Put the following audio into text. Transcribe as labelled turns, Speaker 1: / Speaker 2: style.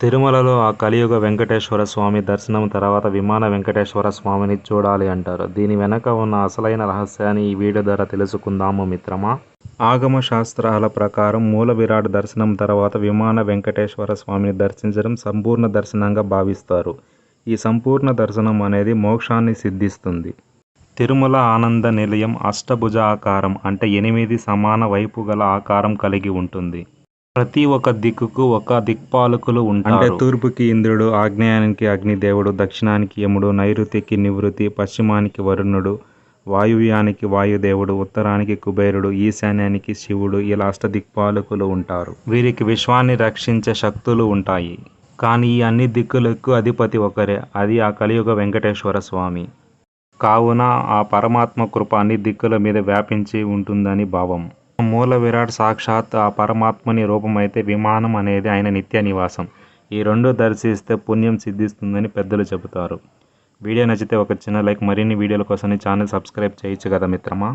Speaker 1: తిరుమలలో ఆ కలియుగ వెంకటేశ్వర స్వామి దర్శనం తర్వాత విమాన వెంకటేశ్వర స్వామిని చూడాలి అంటారు. దీని వెనక ఉన్న అసలైన రహస్యాన్ని ఈ వీడియో ద్వారా తెలుసుకుందాము మిత్రమా? ఆగమ శాస్త్రాల ప్రకారం మూల విరాట్ దర్శనం తర్వాత విమాన వెంకటేశ్వర స్వామిని దర్శించడం సంపూర్ణ దర్శనంగా భావిస్తారు. ఈ సంపూర్ణ దర్శనం అనేది మోక్షాన్ని సిద్ధిస్తుంది. తిరుమల ఆనంద నిలయం అష్టభుజ ఆకారం అంటే ఎనిమిది సమాన వైపు గల ఆకారం కలిగి ఉంటుంది. ప్రతి ఒక్క దిక్కుకు ఒక దిక్పాలకులు ఉంటారు. అంటే తూర్పుకి ఇంద్రుడు ఆగ్నేయానికి అగ్నిదేవుడు దక్షిణానికి యముడు నైరుతికి నివృత్తి పశ్చిమానికి వరుణుడు వాయువ్యానికి వాయుదేవుడు ఉత్తరానికి కుబేరుడు ఈశాన్యానికి శివుడు ఇలా అష్టదిక్పాలకులు ఉంటారు. వీరికి విశ్వాన్ని రక్షించే శక్తులు ఉంటాయి. కానీ ఈ అన్ని దిక్కులకు అధిపతి ఒకరే అది ఆ కలియుగ వెంకటేశ్వర స్వామి. కావున ఆ పరమాత్మ కృప అన్ని దిక్కుల మీద వ్యాపించి ఉంటుందని భావం. మూల విరాట్ సాక్షాత్ ఆ పరమాత్మని రూపమైతే విమానం అనేది ఆయన నిత్య నివాసం. ఈ రెండు దర్శిస్తే పుణ్యం సిద్ధిస్తుందని పెద్దలు చెబుతారు. వీడియో నచ్చితే ఒక చిన్న లైక్ మరిన్ని వీడియోల కోసం ఛానల్ సబ్స్క్రైబ్ చేయొచ్చు కదా మిత్రమా?